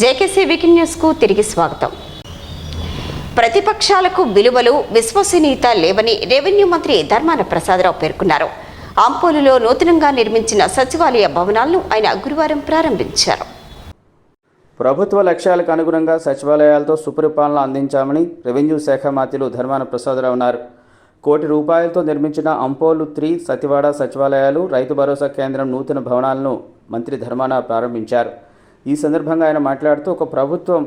JKC weekend న్యూస్కు తిరిగి స్వాగతం. ప్రతిపక్షాలకు విలువలు విశ్వసనీయత లేవని రెవెన్యూ మంత్రి ధర్మాన ప్రసాదరావు పేర్కొన్నారు. అంపోలులో నూతనంగా నిర్మించిన సచివాలయ భవనాలను ఆయన గురువారం ప్రారంభించారు. ప్రభుత్వ లక్ష్యాలకు అనుగుణంగా సచివాలయాలతో సుపరిపాలన అందించామని రెవెన్యూ శాఖ మాత్రులు ధర్మాన ప్రసాదరావు అన్నారు. కోటి రూపాయలతో నిర్మించిన అంపోలు త్రీ సతివాడ సచివాలయాలు రైతు భరోసా కేంద్రం నూతన భవనాలను మంత్రి ధర్మాన ప్రారంభించారు. ఈ సందర్భంగా ఆయన మాట్లాడుతూ ఒక ప్రభుత్వం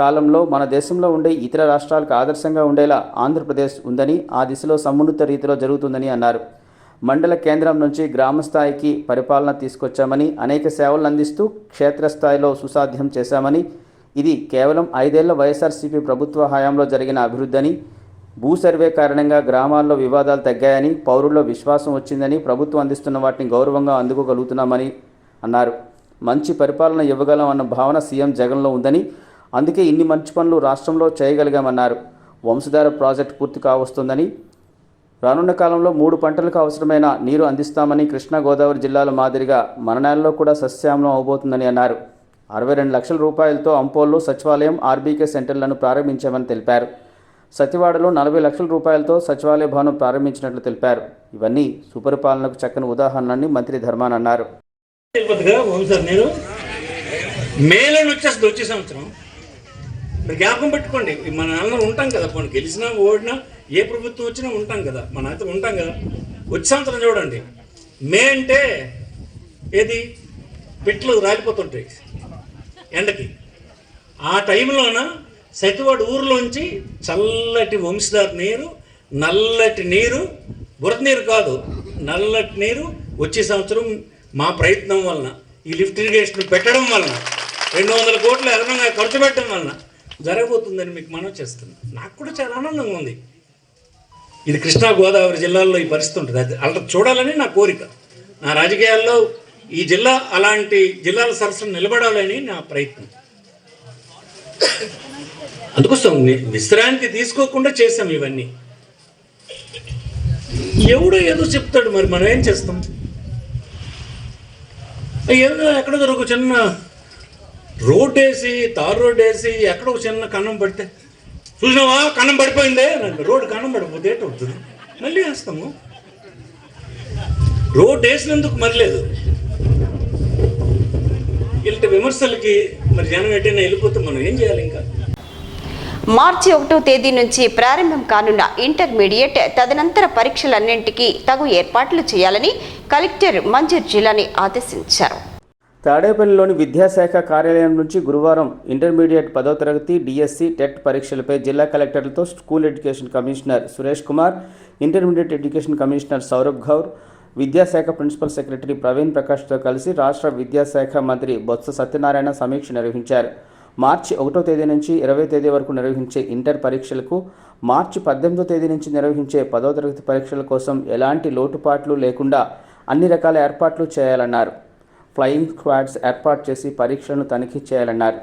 కాలంలో మన దేశంలో ఉండే ఇతర రాష్ట్రాలకు ఆదర్శంగా ఉండేలా ఆంధ్రప్రదేశ్ ఉందని ఆ దిశలో సమున్నత రీతిలో జరుగుతుందని అన్నారు. మండల కేంద్రం నుంచి గ్రామస్థాయికి పరిపాలన తీసుకొచ్చామని అనేక సేవలను అందిస్తూ క్షేత్రస్థాయిలో సుసాధ్యం చేశామని ఇది కేవలం ఐదేళ్ళ వైఎస్ఆర్సీపీ ప్రభుత్వ హయాంలో జరిగిన అభివృద్ధి భూ సర్వే కారణంగా గ్రామాల్లో వివాదాలు తగ్గాయని పౌరుల్లో విశ్వాసం వచ్చిందని ప్రభుత్వం అందిస్తున్న వాటిని గౌరవంగా అందుకోగలుగుతున్నామని అన్నారు. మంచి పరిపాలన ఇవ్వగలం అన్న భావన సీఎం జగన్లో ఉందని అందుకే ఇన్ని మంచి పనులు రాష్ట్రంలో చేయగలిగామన్నారు. వంశధార ప్రాజెక్టు పూర్తి కావస్తుందని రానున్న కాలంలో మూడు పంటలకు అవసరమైన నీరు అందిస్తామని కృష్ణా గోదావరి జిల్లాల మాదిరిగా మన నేలలో కూడా సస్యామలం అవబోతుందని అన్నారు. అరవై రెండు లక్షల రూపాయలతో అంపోల్లో సచివాలయం ఆర్బీకే సెంటర్లను ప్రారంభించామని తెలిపారు. సతివాడలో నలభై లక్షల రూపాయలతో సచివాలయ భవనం ప్రారంభించినట్లు తెలిపారు. ఇవన్నీ సుపరిపాలనకు చక్కని ఉదాహరణని మంత్రి ధర్మాన్ అన్నారు. తిరుపతిగా సార్ నేను మేలో వచ్చేస్తుంది వచ్చే సంవత్సరం. మీరు జ్ఞాపకం పెట్టుకోండి మన అందరం ఉంటాం కదా పోనీ గెలిచినా ఓడినా ఏ ప్రభుత్వం వచ్చినా ఉంటాం కదా మన అయితే ఉంటాం కదా. వచ్చే సంవత్సరం చూడండి మే అంటే ఏది? పిట్లు రాలిపోతుంటాయి ఎండకి. ఆ టైంలోన సతివాడు ఊర్లోంచి చల్లటి వంశధార నీరు నల్లటి నీరు బురద నీరు కాదు నల్లటి నీరు వచ్చే సంవత్సరం మా ప్రయత్నం వలన ఈ లిఫ్ట్ ఇరిగేషన్ పెట్టడం వలన రెండు వందల కోట్లు అదనంగా ఖర్చు పెట్టడం వలన జరగబోతుందని మీకు మనం చేస్తున్నాం. నాకు కూడా చాలా ఆనందంగా ఉంది. ఇది కృష్ణా గోదావరి జిల్లాల్లో ఈ పరిస్థితి ఉంటుంది. అది అలా చూడాలని నా కోరిక. నా రాజకీయాల్లో ఈ జిల్లా అలాంటి జిల్లాల సరస్సును నిలబడాలని నా ప్రయత్నం. అందుకోసం విశ్రాంతి తీసుకోకుండా చేసాం ఇవన్నీ. ఎవడో ఏదో చెప్తాడు మరి మనం ఏం చేస్తాం? ఏదో ఎక్కడో ఒక చిన్న రోడ్ వేసి తారు రోడ్ వేసి ఎక్కడో ఒక చిన్న కన్నం పడితే చూసినావా? కన్నం పడిపోయిందే రోడ్డు కన్నం పడిపోతే ఏంటవుతుంది మళ్ళీ వేస్తాము. రోడ్ వేసినందుకు మరలేదు ఇలాంటి విమర్శలకి మరి జనం ఎటైనా వెళ్ళిపోతే మనం ఏం చేయాలి ఇంకా? మార్చి ఒకటో తేదీ నుంచి ప్రారంభం కానున్న ఇంటర్మీడియట్ తదనంతర పరీక్షలన్నింటికీ తగు ఏర్పాట్లు చేయాలని కలెక్టర్ మంజూర్ జిల్లాని ఆదేశించారు. తాడేపల్లిలోని విద్యాశాఖ కార్యాలయం నుంచి గురువారం ఇంటర్మీడియట్ పదో తరగతి డిఎస్సి టెట్ పరీక్షలపై జిల్లా కలెక్టర్లతో school education commissioner Suresh Kumar intermediate education commissioner Saurabh Gaur విద్యాశాఖ ప్రిన్సిపల్ సెక్రటరీ ప్రవీణ్ ప్రకాష్తో కలిసి రాష్ట్ర విద్యాశాఖ మంత్రి బొత్స సత్యనారాయణ సమీక్ష నిర్వహించారు. మార్చి ఒకటో తేదీ నుంచి ఇరవై తేదీ వరకు నిర్వహించే ఇంటర్ పరీక్షలకు మార్చి పద్దెనిమిదో తేదీ నుంచి నిర్వహించే పదో తరగతి పరీక్షల కోసం ఎలాంటి లోటుపాట్లు లేకుండా అన్ని రకాల ఏర్పాట్లు చేయాలన్నారు. ఫ్లయింగ్ స్క్వాడ్స్ ఏర్పాటు చేసి పరీక్షలను తనిఖీ చేయాలన్నారు.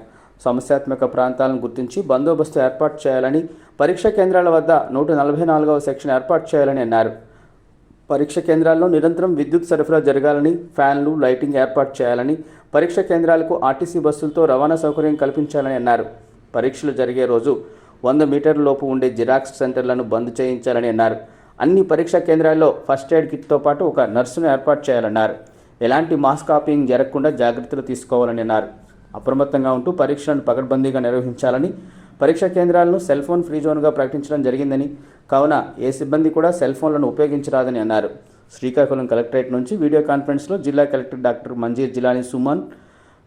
సమస్యాత్మక ప్రాంతాలను గుర్తించి బందోబస్తు ఏర్పాటు చేయాలని పరీక్షా కేంద్రాల వద్ద నూట నలభై నాలుగవ సెక్షన్ ఏర్పాటు చేయాలని అన్నారు. పరీక్ష కేంద్రాల్లో నిరంతరం విద్యుత్ సరఫరా జరగాలని ఫ్యాన్లు లైటింగ్ ఏర్పాటు చేయాలని పరీక్ష కేంద్రాలకు ఆర్టీసీ బస్సులతో రవాణా సౌకర్యం కల్పించాలని అన్నారు. పరీక్షలు జరిగే రోజు వంద మీటర్ల లోపు ఉండే జిరాక్స్ సెంటర్లను బంద్ చేయించాలని అన్నారు. అన్ని పరీక్షా కేంద్రాల్లో ఫస్ట్ ఎయిడ్ కిట్తో పాటు ఒక నర్సును ఏర్పాటు చేయాలన్నారు. ఎలాంటి మాస్ కాపీయింగ్ జరగకుండా జాగ్రత్తలు తీసుకోవాలని అన్నారు. అప్రమత్తంగా ఉంటూ పరీక్షలను పకడ్బందీగా నిర్వహించాలని పరీక్షా కేంద్రాలను సెల్ ఫోన్ ఫ్రీ జోన్గా ప్రకటించడం జరిగిందని కావున ఏ సిబ్బంది కూడా సెల్ ఫోన్లను ఉపయోగించరాదని అన్నారు. శ్రీకాకుళం కలెక్టరేట్ నుంచి వీడియో కాన్ఫరెన్స్లో జిల్లా collector doctor Manjeer Jilani Suman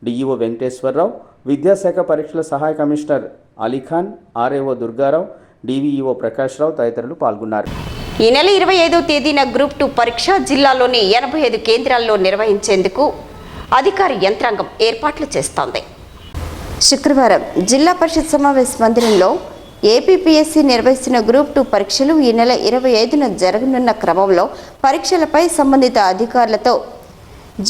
DEO Venkateswararao విద్యాశాఖ పరీక్షల సహాయ commissioner Alikhan RAO Durgarao DVEO Prakashrao తదితరులు పాల్గొన్నారు. ఈ నెల ఇరవై ఐదో తేదీన గ్రూప్ టూ పరీక్ష జిల్లాలోని ఎనభై ఐదు కేంద్రాల్లో నిర్వహించేందుకు అధికార యంత్రాంగం ఏర్పాట్లు చేస్తోంది. శుక్రవారం జిల్లా పరిషత్ సమావేశ మందిరంలో ఏపీపీఎస్సీ నిర్వహిస్తున్న గ్రూప్ టూ పరీక్షలు ఈ నెల ఇరవై ఐదున జరగనున్న క్రమంలో పరీక్షలపై సంబంధిత అధికారులతో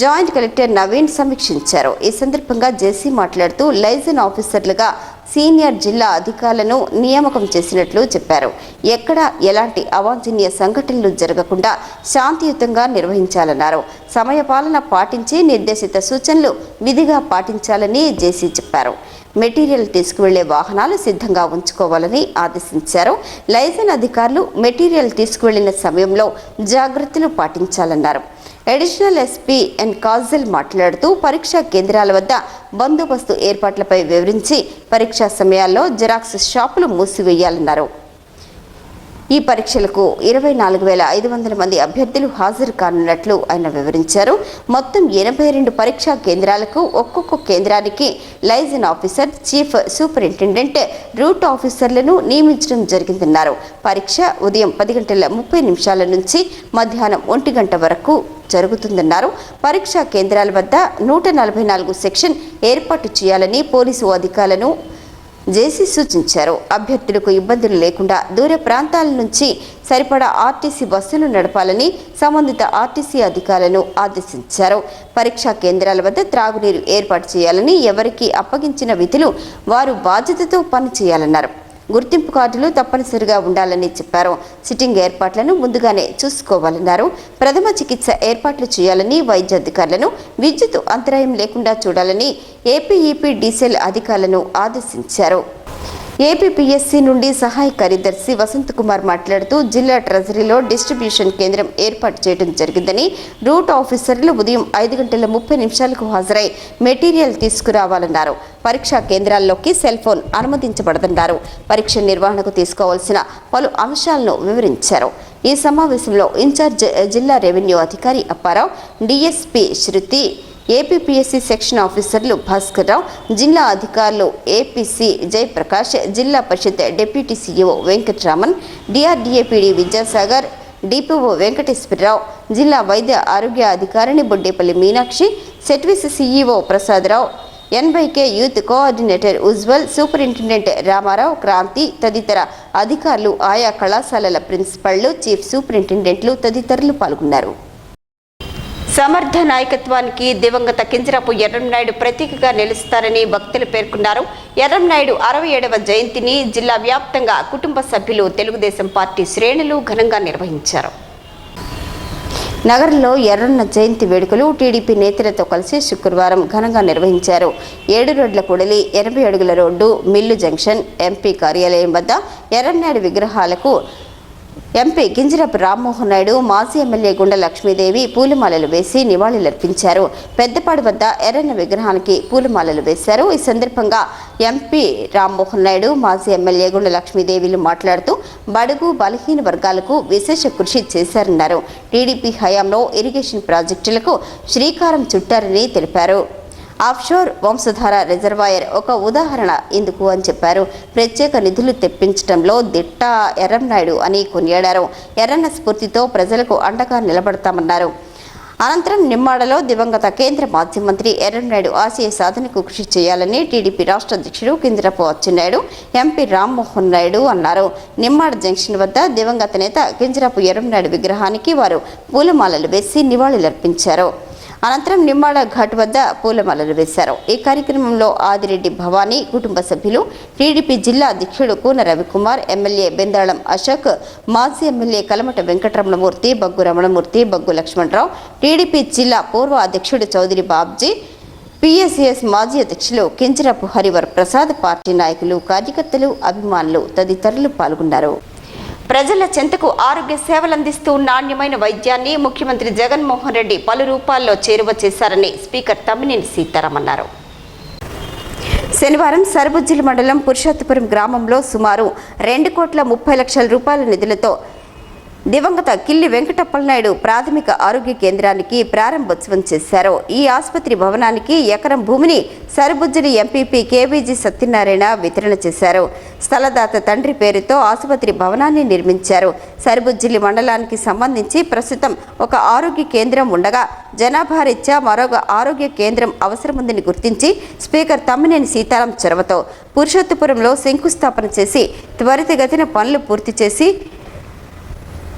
జాయింట్ కలెక్టర్ నవీన్ సమీక్షించారు. ఈ సందర్భంగా జేసీ మాట్లాడుతూ లైజన్ ఆఫీసర్లుగా సీనియర్ జిల్లా అధికారులను నియామకం చేసినట్లు చెప్పారు. ఎక్కడ ఎలాంటి అవాంఛనీయ సంఘటనలు జరగకుండా శాంతియుతంగా నిర్వహించాలన్నారు. సమయపాలన పాటించి నిర్దేశిత సూచనలు విధిగా పాటించాలని జేసీ చెప్పారు. మెటీరియల్ తీసుకువెళ్ళే వాహనాలు సిద్ధంగా ఉంచుకోవాలని ఆదేశించారు. లైజన్ అధికారులు మెటీరియల్ తీసుకువెళ్ళిన సమయంలో జాగ్రత్తలు పాటించాలన్నారు. అడిషనల్ ఎస్పీ ఎన్ కాజల్ మాట్లాడుతూ పరీక్షా కేంద్రాల వద్ద బందోబస్తు ఏర్పాట్లపై వివరించి పరీక్షా సమయాల్లో జిరాక్స్ షాపులు మూసివేయాలన్నారు. ఈ పరీక్షలకు ఇరవై నాలుగు వేల ఐదు వందల మంది అభ్యర్థులు హాజరు కానున్నట్లు ఆయన వివరించారు. మొత్తం ఎనభై రెండు పరీక్షా కేంద్రాలకు ఒక్కొక్క కేంద్రానికి liaison officer chief superintendent route ఆఫీసర్లను నియమించడం జరిగిందన్నారు. పరీక్ష ఉదయం పది గంటల ముప్పై నిమిషాల నుంచి మధ్యాహ్నం ఒంటి గంట వరకు జరుగుతుందన్నారు. పరీక్షా కేంద్రాల వద్ద నూట నలభై నాలుగు సెక్షన్ ఏర్పాటు చేయాలని పోలీసు అధికారులను జేసీ సూచించారు. అభ్యర్థులకు ఇబ్బందులు లేకుండా దూర ప్రాంతాల నుంచి సరిపడా ఆర్టీసీ బస్సులు నడపాలని సంబంధిత ఆర్టీసీ అధికారులను ఆదేశించారు. పరీక్షా కేంద్రాల వద్ద త్రాగునీరు ఏర్పాటు చేయాలని ఎవరికి అప్పగించిన విధులు వారు బాధ్యతతో పనిచేయాలన్నారు. గుర్తింపు కార్డులు తప్పనిసరిగా ఉండాలని చెప్పారు. సిట్టింగ్ ఏర్పాట్లను ముందుగానే చూసుకోవాలన్నారు. ప్రథమ చికిత్స ఏర్పాట్లు చేయాలని వైద్య అధికారులను విద్యుత్ అంతరాయం లేకుండా చూడాలని ఏపీఈపీ డీసెల్ అధికారులను ఆదేశించారు. ఏపీపీఎస్సీ నుండి సహాయ కార్యదర్శి వసంత్ కుమార్ మాట్లాడుతూ జిల్లా ట్రెజరీలో డిస్ట్రిబ్యూషన్ కేంద్రం ఏర్పాటు చేయడం జరిగిందని రూట్ ఆఫీసర్లు ఉదయం ఐదు గంటల ముప్పై నిమిషాలకు హాజరై మెటీరియల్ తీసుకురావాలన్నారు. పరీక్షా కేంద్రాల్లోకి సెల్ ఫోన్ అనుమతించబడదన్నారు. పరీక్ష నిర్వహణకు తీసుకోవాల్సిన పలు అంశాలను వివరించారు. ఈ సమావేశంలో ఇన్ఛార్జ్ జిల్లా రెవెన్యూ అధికారి Apparao DSP Shruti APPSC section ఆఫీసర్లు భాస్కర్ రావు జిల్లా అధికారులు APC Jayaprakash Zilla Parishad deputy CEO Venkataraman DRDA PD Vidyasagar DPO Venkateswararao జిల్లా వైద్య ఆరోగ్య అధికారిని Boddepalli Meenakshi సెట్విస్ CEO Prasadarao NYK youth coordinator Ujwal superintendent Ramarao Kranti తదితర అధికారులు ఆయా కళాశాలల ప్రిన్సిపళ్ళు చీఫ్ సూపరింటెండెంట్లు తదితరులు పాల్గొన్నారు. సమర్థ నాయకత్వానికి దివంగత కింజరాపు ఎర్రంనాయుడు ప్రతీకగా నిలుస్తారని భక్తులు పేర్కొన్నారు. ఎర్రంనాయుడు అరవై ఏడవ జయంతిని జిల్లా వ్యాప్తంగా కుటుంబ సభ్యులు తెలుగుదేశం పార్టీ శ్రేణులు ఘనంగా నిర్వహించారు. నగరంలో ఎర్రన్న జయంతి వేడుకలు టీడీపీ నేతలతో కలిసి శుక్రవారం ఘనంగా నిర్వహించారు. ఏడు రోడ్ల కూడలి ఎనభై అడుగుల రోడ్డు మిల్లు జంక్షన్ ఎంపీ కార్యాలయం వద్ద ఎర్రన్నాయుడు విగ్రహాలకు ఎంపీ గింజరపు రామ్మోహన్ నాయుడు మాజీ ఎమ్మెల్యే గుండె లక్ష్మీదేవి పూలమాలలు వేసి నివాళులర్పించారు. పెద్దపాడు వద్ద ఎర్రన్న విగ్రహానికి పూలమాలలు వేశారు. ఈ సందర్భంగా ఎంపీ రామ్మోహన్ నాయుడు మాజీ ఎమ్మెల్యే గుండె లక్ష్మీదేవిలు మాట్లాడుతూ బడుగు బలహీన వర్గాలకు విశేష కృషి చేశారన్నారు. టీడీపీ హయాంలో ఇరిగేషన్ ప్రాజెక్టులకు శ్రీకారం చుట్టారని తెలిపారు. ఆఫ్షోర్ వంశధార రిజర్వాయర్ ఒక ఉదాహరణ ఇందుకు అని చెప్పారు. ప్రత్యేక నిధులు తెప్పించడంలో దిట్ట ఎర్రంనాయుడు అని కొనియాడారు. ఎర్రన్న స్ఫూర్తితో ప్రజలకు అండగా నిలబడతామన్నారు. అనంతరం నిమ్మాడలో దివంగత కేంద్ర మాజీ మంత్రి ఎర్రంనాయుడు ఆశయ సాధనకు కృషి చేయాలని టీడీపీ రాష్ట్ర అధ్యక్షుడు కింజరపు అచ్చెన్నాయుడు ఎంపీ రామ్మోహన్ నాయుడు అన్నారు. నిమ్మాడ జంక్షన్ వద్ద దివంగత నేత కింజరపు ఎర్రంనాయుడు విగ్రహానికి వారు పూలమాలలు వేసి నివాళులర్పించారు. అనంతరం నిమ్మాడ ఘాట్ వద్ద పూలమాలలు వేశారు. ఈ కార్యక్రమంలో ఆదిరెడ్డి భవానీ కుటుంబ సభ్యులు టీడీపీ జిల్లా అధ్యక్షుడు కూన రవికుమార్ ఎమ్మెల్యే బెందాళం అశోక్ మాజీ ఎమ్మెల్యే కలమట వెంకటరమణమూర్తి బగ్గు రమణమూర్తి బగ్గు లక్ష్మణరావు టీడీపీ జిల్లా పూర్వ అధ్యక్షుడు చౌదరి బాబ్జీ పిఎస్ఎస్ మాజీ అధ్యక్షులు కింజరపు హరివర్ ప్రసాద్ పార్టీ నాయకులు కార్యకర్తలు అభిమానులు తదితరులు పాల్గొన్నారు. ప్రజల చెంతకు ఆరోగ్య సేవలందిస్తూ నాణ్యమైన వైద్యాన్ని ముఖ్యమంత్రి జగన్మోహన్ రెడ్డి పలు రూపాల్లో చేరువ చేశారని స్పీకర్ తమ్మినేని సీతారాం అన్నారు. శనివారం సర్బుజ్జిల్ మండలం పురుషోత్తపురం గ్రామంలో సుమారు రెండు కోట్ల ముప్పై లక్షల రూపాయల నిధులతో దివంగత కిల్లి వెంకటప్పలనాయుడు ప్రాథమిక ఆరోగ్య కేంద్రానికి ప్రారంభోత్సవం చేశారు. ఈ ఆసుపత్రి భవనానికి ఎకరం భూమిని సరుబుజ్జిలి ఎంపీపీ కేవీజీ సత్యనారాయణ వితరణ చేశారు. స్థలదాత తండ్రి పేరుతో ఆసుపత్రి భవనాన్ని నిర్మించారు. సరుబుజ్జిలి మండలానికి సంబంధించి ప్రస్తుతం ఒక ఆరోగ్య కేంద్రం ఉండగా జనాభా రీత్యా మరొక ఆరోగ్య కేంద్రం అవసరముందని గుర్తించి స్పీకర్ తమ్మినేని సీతారాం చొరవతో పురుషోత్తపురంలో శంకుస్థాపన చేసి త్వరితగతిన పనులు పూర్తి చేసి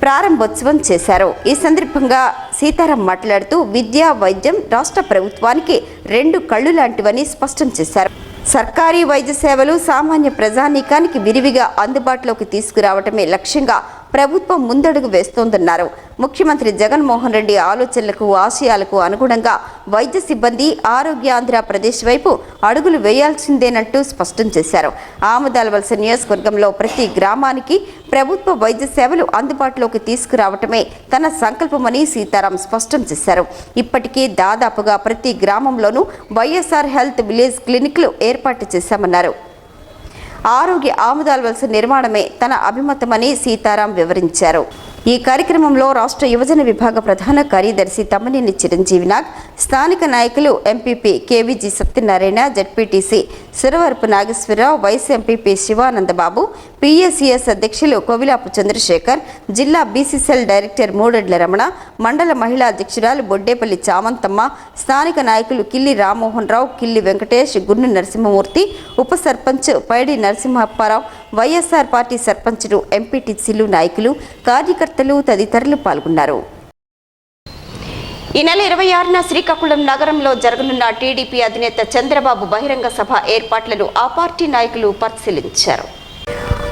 ప్రారంభోత్సవం చేశారు. ఈ సందర్భంగా సీతారాం మాట్లాడుతూ విద్య వైద్యం రాష్ట్ర ప్రభుత్వానికి రెండు కళ్ళు లాంటివని స్పష్టం చేశారు. సర్కారీ వైద్య సేవలు సామాన్య ప్రజానీకానికి విరివిగా అందుబాటులోకి తీసుకురావటమే లక్ష్యంగా ప్రభుత్వం ముందడుగు వేస్తోందన్నారు. ముఖ్యమంత్రి జగన్మోహన్ రెడ్డి ఆలోచనలకు ఆశయాలకు అనుగుణంగా వైద్య సిబ్బంది ఆరోగ్యాంధ్రప్రదేశ్ వైపు అడుగులు వేయాల్సిందేనంటూ స్పష్టం చేశారు. ఆమదాలవలస నియోజకవర్గంలో ప్రతి గ్రామానికి ప్రభుత్వ వైద్య సేవలు అందుబాటులోకి తీసుకురావటమే తన సంకల్పమని సీతారాం స్పష్టం చేశారు. ఇప్పటికే దాదాపుగా ప్రతి గ్రామంలోనూ వైఎస్ఆర్ హెల్త్ విలేజ్ క్లినిక్లు ఏర్పాటు చేశామన్నారు. ఆరోగ్య ఆముదాల నిర్మాణమే తన అభిమతమని సీతారాం వివరించారు. ఈ కార్యక్రమంలో రాష్ట్ర యువజన విభాగ ప్రధాన కార్యదర్శి తమ్మనేని చిరంజీవి నాగ్ స్థానిక నాయకులు MPP KVG Satyanarayana ZPTC Siravarapu Nageswararao vice MPP Sivanandababu PSCS అధ్యక్షులు కోవిలాపు చంద్రశేఖర్ జిల్లా బీసీసీఎల్ డైరెక్టర్ మూడెడ్ల రమణ మండల మహిళా అధ్యక్షురాలు బొడ్డేపల్లి చామంతమ్మ స్థానిక నాయకులు కిల్లి రామ్మోహన్ రావు కిల్లి వెంకటేష్ గున్ను నరసింహమూర్తి ఉప సర్పంచ్ పైడి నరసింహప్పారావు వైఎస్ఆర్ పార్టీ సర్పంచులు ఎంపీటీసీలు నాయకులు కార్యకర్తలు తదితరులు పాల్గొన్నారు. ఈ నెల ఇరవై ఆరున శ్రీకాకుళం నగరంలో జరగనున్న టీడీపీ అధినేత చంద్రబాబు బహిరంగ సభ ఏర్పాట్లను ఆ పార్టీ నాయకులు పరిశీలించారు.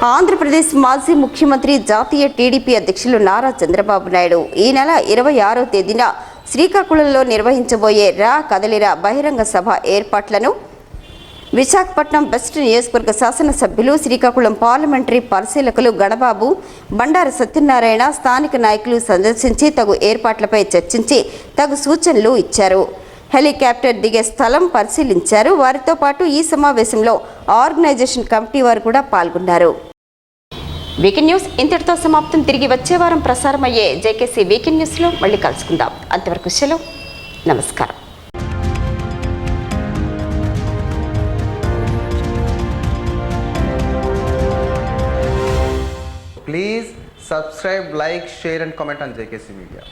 ఆంధ్రప్రదేశ్ మాజీ ముఖ్యమంత్రి జాతీయ టీడీపీ అధ్యక్షులు నారా చంద్రబాబు నాయుడు ఈ నెల ఇరవై ఆరో తేదీన శ్రీకాకుళంలో నిర్వహించబోయే రా కదలిరా బహిరంగ సభ ఏర్పాట్లను విశాఖపట్నం వెస్ట్ నియోజకవర్గ శాసనసభ్యులు శ్రీకాకుళం పార్లమెంటరీ పరిశీలకులు గణబాబు బండారు సత్యనారాయణ స్థానిక నాయకులు సందర్శించి తగు ఏర్పాట్లపై చర్చించి తగు సూచనలు ఇచ్చారు. హెలికాప్టర్ దిగే స్థలం పరిశీలించారు. వారితో పాటు ఈ సమావేశంలో ఆర్గనైజేషన్ కమిటీ వారు కూడా పాల్గొన్నారు. వీకెండ్ న్యూస్ ఇంతటితో సమాప్తం. తిరిగి వచ్చే వారం ప్రసారమయ్యే జేకేసీ వీకెండ్ న్యూస్లో మళ్ళీ కలుసుకుందాం. అంతవరకు సెలవు నమస్కారం. Please subscribe like share and comment on JKC media